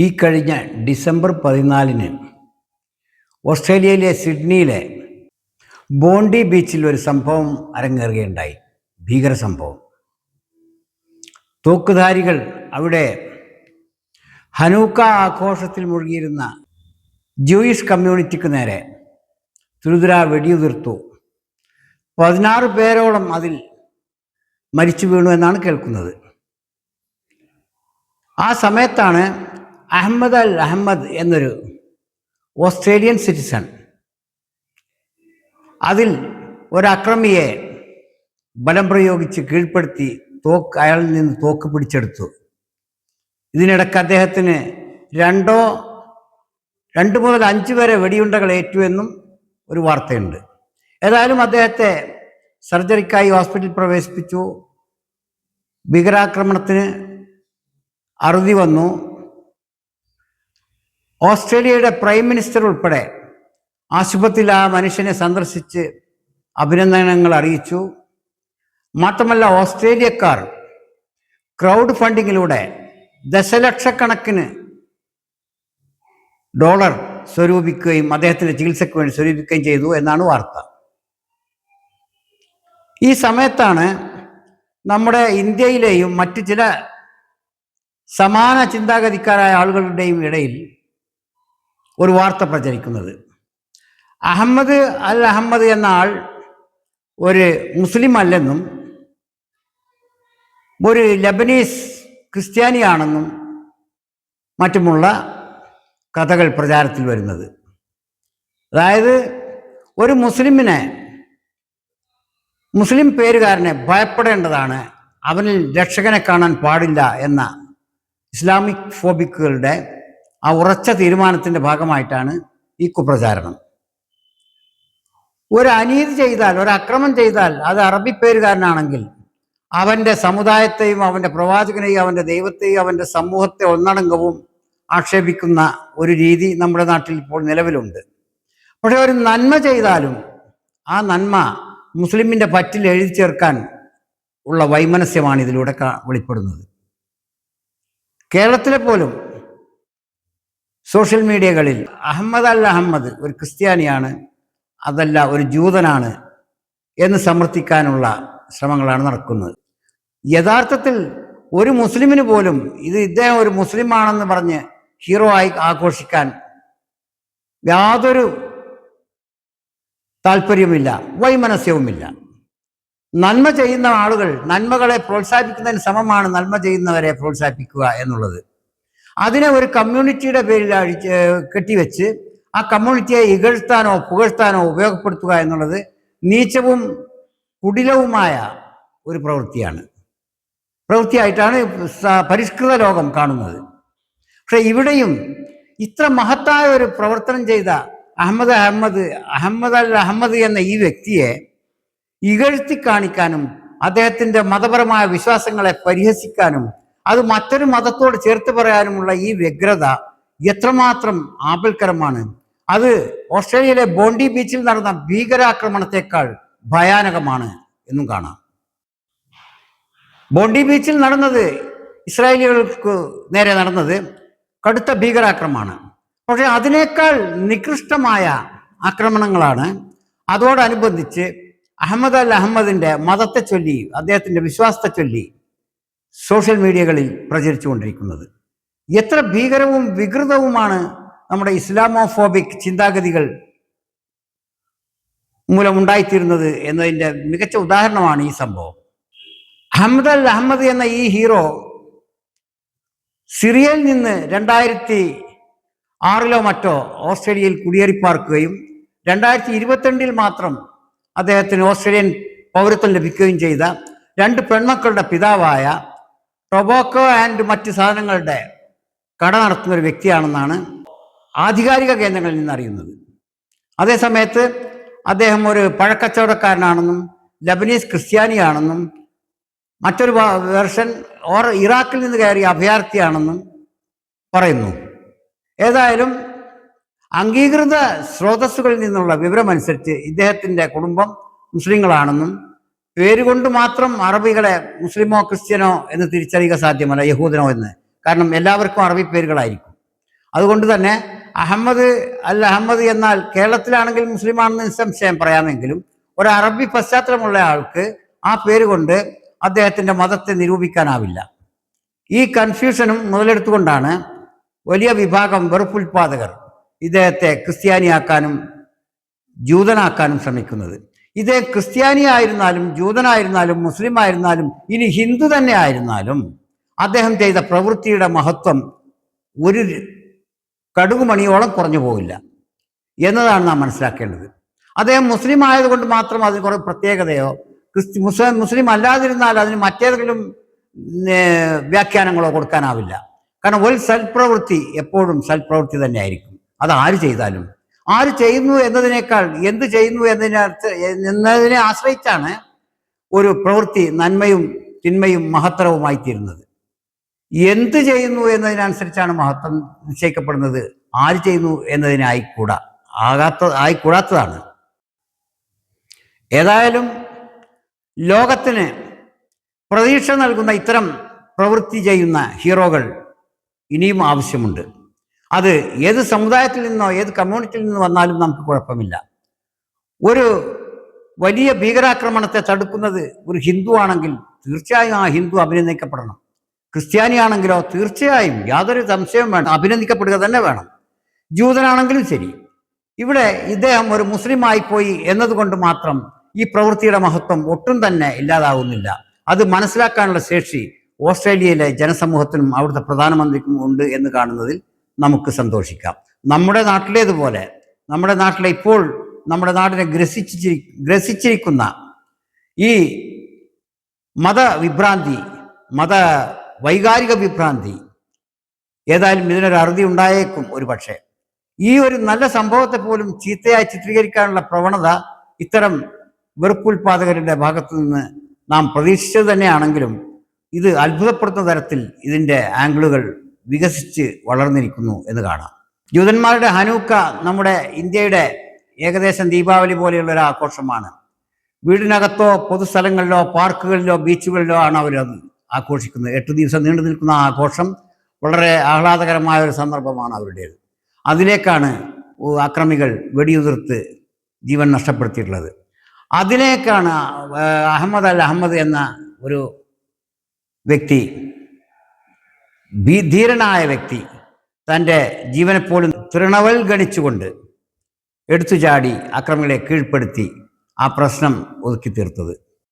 ഈ കഴിഞ്ഞ ഡിസംബർ പതിനാലിന് ഓസ്ട്രേലിയയിലെ സിഡ്നിയിലെ ബോണ്ടി ബീച്ചിൽ ഒരു സംഭവം അരങ്ങേറുകയുണ്ടായി. ഭീകര സംഭവം. തോക്കുധാരികൾ അവിടെ ഹനൂക്ക ആഘോഷത്തിൽ മുഴുകിയിരുന്ന ജൂയിഷ് കമ്മ്യൂണിറ്റിക്ക് നേരെ തുരുതുര വെടിയുതിർത്തു. പതിനാറ് പേരോളം അതിൽ മരിച്ചു വീണു എന്നാണ് കേൾക്കുന്നത്. ആ സമയത്താണ് അഹമ്മദ് അൽ അഹമ്മദ് എന്നൊരു ഓസ്ട്രേലിയൻ സിറ്റിസൺ. അതിൽ ഒരക്രമിയെ ബലം പ്രയോഗിച്ച് കീഴ്പ്പെടുത്തി തോക്ക് അയാളിൽ നിന്ന് തോക്ക് പിടിച്ചെടുത്തു. ഇതിനിടയ്ക്ക് അദ്ദേഹത്തിന് രണ്ടോ രണ്ട് മുതൽ അഞ്ച് വരെ വെടിയുണ്ടകൾ ഏറ്റു എന്നും ഒരു വാർത്തയുണ്ട്. ഏതായാലും അദ്ദേഹത്തെ സർജറിക്കായി ഹോസ്പിറ്റലിൽ പ്രവേശിപ്പിച്ചു. ഭീകരാക്രമണത്തിന് അറുതി വന്നു. ഓസ്ട്രേലിയയുടെ പ്രൈം മിനിസ്റ്റർ ഉൾപ്പെടെ ആശുപത്രിയിൽ ആ മനുഷ്യനെ സന്ദർശിച്ച് അഭിനന്ദനങ്ങൾ അറിയിച്ചു. മാത്രമല്ല ഓസ്ട്രേലിയക്കാർ ക്രൗഡ് ഫണ്ടിങ്ങിലൂടെ ദശലക്ഷക്കണക്കിന് ഡോളർ സ്വരൂപിക്കുകയും അദ്ദേഹത്തിന്റെ ചികിത്സയ്ക്ക് വേണ്ടി സ്വരൂപിക്കുകയും ചെയ്തു എന്നാണ് വാർത്ത. ഈ സമയത്താണ് നമ്മുടെ ഇന്ത്യയിലെയും മറ്റു ചില സമാന ചിന്താഗതിക്കാരായ ആളുകളുടെയും ഇടയിൽ ഒരു വാർത്ത പ്രചരിക്കുന്നത്. അഹമ്മദ് അൽ അഹമ്മദ് എന്ന ആൾ ഒരു മുസ്ലിം അല്ലെന്നും ഒരു ലബനീസ് ക്രിസ്ത്യാനിയാണെന്നും മറ്റുമുള്ള കഥകൾ പ്രചാരത്തിൽ വരുന്നത്. അതായത് ഒരു മുസ്ലിമിനെ മുസ്ലിം പേരുകാരനെ ഭയപ്പെടേണ്ടതാണ് അവനിൽ രക്ഷകനെ കാണാൻ പാടില്ല എന്ന ഇസ്ലാമിക് ഫോബിക്കുകളുടെ ആ ഉറച്ച തീരുമാനത്തിന്റെ ഭാഗമായിട്ടാണ് ഈ കുപ്രചാരണം. ഒരു അനീതി ചെയ്താൽ ഒരു അക്രമം ചെയ്താൽ അത് അറബി പേരുകാരനാണെങ്കിൽ അവന്റെ സമുദായത്തെയും അവന്റെ പ്രവാചകനെയും അവന്റെ ദൈവത്തെയും അവന്റെ സമൂഹത്തെ ഒന്നടങ്കവും ആക്ഷേപിക്കുന്ന ഒരു രീതി നമ്മുടെ നാട്ടിൽ ഇപ്പോൾ നിലവിലുണ്ട്. പക്ഷെ ഒരു നന്മ ചെയ്താലും ആ നന്മ മുസ്ലിമിന്റെ പറ്റിൽ എഴുതി ചേർക്കാൻ ഉള്ള വൈമനസ്യമാണ് ഇതിലൂടെ വെളിപ്പെടുന്നത്. കേരളത്തിലെ പോലും സോഷ്യൽ മീഡിയകളിൽ അഹമ്മദ് അൽ അഹമ്മദ് ഒരു ക്രിസ്ത്യാനിയാണ് അതല്ല ഒരു ജൂതനാണ് എന്ന് സമർത്ഥിക്കാനുള്ള ശ്രമങ്ങളാണ് നടക്കുന്നത്. യഥാർത്ഥത്തിൽ ഒരു മുസ്ലിമിന് പോലും ഇത് ഇദ്ദേഹം ഒരു മുസ്ലിമാണെന്ന് പറഞ്ഞ് ഹീറോ ആയി ആഘോഷിക്കാൻ യാതൊരു താല്പര്യവുമില്ല വൈമനസ്യവുമില്ല. നന്മ ചെയ്യുന്ന ആളുകൾ നന്മകളെ പ്രോത്സാഹിപ്പിക്കുന്നതിന് സമമാണ് നന്മ ചെയ്യുന്നവരെ പ്രോത്സാഹിപ്പിക്കുക എന്നുള്ളത്. അതിനെ ഒരു കമ്മ്യൂണിറ്റിയുടെ പേരിൽ അഴിച്ച് കെട്ടിവെച്ച് ആ കമ്മ്യൂണിറ്റിയെ ഇകഴ്ത്താനോ പുകഴ്ത്താനോ ഉപയോഗപ്പെടുത്തുക എന്നുള്ളത് നീച്ചവും കുടിലവുമായ ഒരു പ്രവൃത്തിയാണ്. പ്രവൃത്തിയായിട്ടാണ് പരിഷ്കൃത ലോകം കാണുന്നത്. പക്ഷെ ഇവിടെയും ഇത്ര മഹത്തായ ഒരു പ്രവർത്തനം ചെയ്ത അഹമ്മദ് അഹമ്മദ് അഹമ്മദ് അൽ അഹമ്മദ് എന്ന ഈ വ്യക്തിയെ ഇകഴ്ത്തി കാണിക്കാനും അദ്ദേഹത്തിന്റെ മതപരമായ വിശ്വാസങ്ങളെ പരിഹസിക്കാനും അത് മറ്റൊരു മതത്തോട് ചേർത്ത് പറയാനുമുള്ള ഈ വ്യഗ്രത എത്രമാത്രം ആപൽക്കരമാണ്. അത് ഓസ്ട്രേലിയയിലെ ബോണ്ടി ബീച്ചിൽ നടന്ന ഭീകരാക്രമണത്തെക്കാൾ ഭയാനകമാണ് എന്നും കാണാം. ബോണ്ടി ബീച്ചിൽ നടന്നത് ഇസ്രായേലികൾക്ക് നേരെ നടന്നത് കടുത്ത ഭീകരാക്രമണമാണ് പക്ഷെ അതിനേക്കാൾ നികൃഷ്ടമായ ആക്രമണങ്ങളാണ്. അതോടനുബന്ധിച്ച് അഹമ്മദ് അൽ അഹമ്മദിന്റെ മതത്തെ ചൊല്ലി അദ്ദേഹത്തിന്റെ വിശ്വാസത്തെ ചൊല്ലി സോഷ്യൽ മീഡിയകളിൽ പ്രചരിച്ചുകൊണ്ടിരിക്കുന്നത്. എത്ര ഭീകരവും വികൃതവുമാണ് നമ്മുടെ ഇസ്ലാമോഫോബിക് ചിന്താഗതികൾ മൂലം ഉണ്ടായിത്തീരുന്നത് എന്നതിന്റെ മികച്ച ഉദാഹരണമാണ് ഈ സംഭവം. അഹമ്മദ് അൽ അഹമ്മദ് എന്ന ഈ ഹീറോ സിറിയയിൽ നിന്ന് രണ്ടായിരത്തി ആറിലോ മറ്റോ ഓസ്ട്രേലിയയിൽ കുടിയേറിപ്പാർക്കുകയും രണ്ടായിരത്തി ഇരുപത്തിരണ്ടിൽ മാത്രം അദ്ദേഹത്തിന് ഓസ്ട്രേലിയൻ പൗരത്വം ലഭിക്കുകയും ചെയ്ത രണ്ട് പെൺമക്കളുടെ പിതാവായ ടൊബാക്കോ ആൻഡ് മറ്റ് സാധനങ്ങളുടെ കട നടത്തുന്ന ഒരു വ്യക്തിയാണെന്നാണ് ആധികാരിക കേന്ദ്രങ്ങളിൽ നിന്ന് അറിയുന്നത്. അതേസമയത്ത് അദ്ദേഹം ഒരു പഴക്കച്ചവടക്കാരനാണെന്നും ലബനീസ് ക്രിസ്ത്യാനിയാണെന്നും മറ്റൊരു വെർഷൻ ഓർ ഇറാഖിൽ നിന്ന് കയറിയ അഭയാർത്ഥിയാണെന്നും പറയുന്നു. ഏതായാലും അംഗീകൃത സ്രോതസ്സുകളിൽ നിന്നുള്ള വിവരമനുസരിച്ച് ഇദ്ദേഹത്തിന്റെ കുടുംബം മുസ്ലിങ്ങളാണെന്നും പേരുകൊണ്ട് മാത്രം അറബികളെ മുസ്ലിമോ ക്രിസ്ത്യനോ എന്ന് തിരിച്ചറിയുക സാധ്യമല്ല യഹൂദനോ എന്ന്. കാരണം എല്ലാവർക്കും അറബി പേരുകളായിരിക്കും. അതുകൊണ്ട് തന്നെ അഹമ്മദ് അൽ അഹമ്മദ് എന്നാൽ കേരളത്തിലാണെങ്കിൽ മുസ്ലിമാണെന്ന് നിസ്സംശയം പറയാമെങ്കിലും ഒരു അറബി പശ്ചാത്തലമുള്ള ആൾക്ക് ആ പേര് കൊണ്ട് അദ്ദേഹത്തിന്റെ മതത്തെ നിരൂപിക്കാനാവില്ല. ഈ കൺഫ്യൂഷനും മുതലെടുത്തുകൊണ്ടാണ് വലിയ വിഭാഗം വെറുപ്പുൽപാദകർ ഇദ്ദേഹത്തെ ക്രിസ്ത്യാനിയാക്കാനും ജൂതനാക്കാനും ശ്രമിക്കുന്നത്. ഇതേ ക്രിസ്ത്യാനിയായിരുന്നാലും ജൂതനായിരുന്നാലും മുസ്ലിം ആയിരുന്നാലും ഇനി ഹിന്ദു തന്നെ ആയിരുന്നാലും അദ്ദേഹം ചെയ്ത പ്രവൃത്തിയുടെ മഹത്വം ഒരു കടുകുമണിയോളം കുറഞ്ഞു പോകില്ല എന്നതാണ് നാം മനസ്സിലാക്കേണ്ടത്. അദ്ദേഹം മുസ്ലിം ആയതുകൊണ്ട് മാത്രം അതിന് കുറേ പ്രത്യേകതയോ ക്രിസ്ത്യ മുസ്ലിം മുസ്ലിം അല്ലാതിരുന്നാൽ അതിന് മറ്റേതെങ്കിലും വ്യാഖ്യാനങ്ങളോ കൊടുക്കാനാവില്ല. കാരണം ഒരു സൽപ്രവൃത്തി എപ്പോഴും സൽപ്രവൃത്തി തന്നെ ആയിരിക്കും അത് ആര് ചെയ്താലും. ആര് ചെയ്യുന്നു എന്നതിനേക്കാൾ എന്ത് ചെയ്യുന്നു എന്നതിനർത്ഥ എന്നതിനെ ആശ്രയിച്ചാണ് ഒരു പ്രവൃത്തി നന്മയും തിന്മയും മഹത്തരവുമായി തീരുന്നത് എന്ത് ചെയ്യുന്നു എന്നതിനനുസരിച്ചാണ് മഹത്വം നിശ്ചയിക്കപ്പെടുന്നത്. ആര് ചെയ്യുന്നു എന്നതിനായിക്കൂടാ ആകാത്ത ആയിക്കൂടാത്തതാണ്. ഏതായാലും ലോകത്തിന് പ്രതീക്ഷ നൽകുന്ന ഇത്തരം പ്രവൃത്തി ചെയ്യുന്ന ഹീറോകൾ ഇനിയും ആവശ്യമുണ്ട്. അത് ഏത് സമുദായത്തിൽ നിന്നോ ഏത് കമ്മ്യൂണിറ്റിയിൽ നിന്ന് വന്നാലും നമുക്ക് കുഴപ്പമില്ല. ഒരു വലിയ ഭീകരാക്രമണത്തെ തടുക്കുന്നത് ഒരു ഹിന്ദു ആണെങ്കിൽ തീർച്ചയായും ആ ഹിന്ദു അഭിനന്ദിക്കപ്പെടണം. ക്രിസ്ത്യാനിയാണെങ്കിലോ തീർച്ചയായും യാതൊരു സംശയവും വേണം അഭിനന്ദിക്കപ്പെടുക തന്നെ വേണം. ജൂതനാണെങ്കിലും ശരി. ഇവിടെ ഇദ്ദേഹം ഒരു മുസ്ലിം ആയിപ്പോയി എന്നതുകൊണ്ട് മാത്രം ഈ പ്രവൃത്തിയുടെ മഹത്വം ഒട്ടും തന്നെ ഇല്ലാതാവുന്നില്ല. അത് മനസ്സിലാക്കാനുള്ള ശേഷി ഓസ്ട്രേലിയയിലെ ജനസമൂഹത്തിനും അവിടുത്തെ പ്രധാനമന്ത്രിക്കും ഉണ്ട് എന്ന് കാണുന്നതിൽ നമുക്ക് സന്തോഷിക്കാം. നമ്മുടെ നാട്ടിലേതുപോലെ നമ്മുടെ നാട്ടിലെ ഇപ്പോൾ നമ്മുടെ നാടിനെ ഗ്രസിച്ചിരി ഗ്രസിച്ചിരിക്കുന്ന ഈ മതവിഭ്രാന്തി മത വൈകാരിക വിഭ്രാന്തി ഏതായാലും ഇതിനൊരു അറുതി ഉണ്ടായേക്കും ഒരു പക്ഷേ ഈ ഒരു നല്ല സംഭവത്തെ പോലും ചീത്തയായി ചിത്രീകരിക്കാനുള്ള പ്രവണത ഇത്തരം വെറുപ്പുൽപാദകരുടെ ഭാഗത്തു നിന്ന് നാം പ്രതീക്ഷിച്ചത് തന്നെയാണെങ്കിലും ഇത് അത്ഭുതപ്പെടുത്തുന്ന തരത്തിൽ ഇതിന്റെ ആംഗിളുകൾ വികസിച്ച് വളർന്നിരിക്കുന്നു എന്ന് കാണാം. ജൂതന്മാരുടെ ഹനൂക്ക നമ്മുടെ ഇന്ത്യയുടെ ഏകദേശം ദീപാവലി പോലെയുള്ള ഒരു ആഘോഷമാണ്. വീടിനകത്തോ പൊതുസ്ഥലങ്ങളിലോ പാർക്കുകളിലോ ബീച്ചുകളിലോ ആണ് അവരത് ആഘോഷിക്കുന്നത്. എട്ട് ദിവസം നീണ്ടു നിൽക്കുന്ന ആഘോഷം വളരെ ആഹ്ലാദകരമായ ഒരു സന്ദർഭമാണ് അവരുടേത്. അതിലേക്കാണ് അക്രമികൾ വെടിയുതിർത്ത് ജീവൻ നഷ്ടപ്പെടുത്തിയിട്ടുള്ളത്. അതിലേക്കാണ് അഹമ്മദ് അൽ അഹമ്മദ് എന്ന ഒരു വ്യക്തി ധീരനായ വ്യക്തി തന്റെ ജീവനെപ്പോലും തൃണവൽ ഗണിച്ചുകൊണ്ട് എടുത്തുചാടി അക്രമികളെ കീഴ്പ്പെടുത്തി ആ പ്രശ്നം ഒതുക്കി തീർത്തത്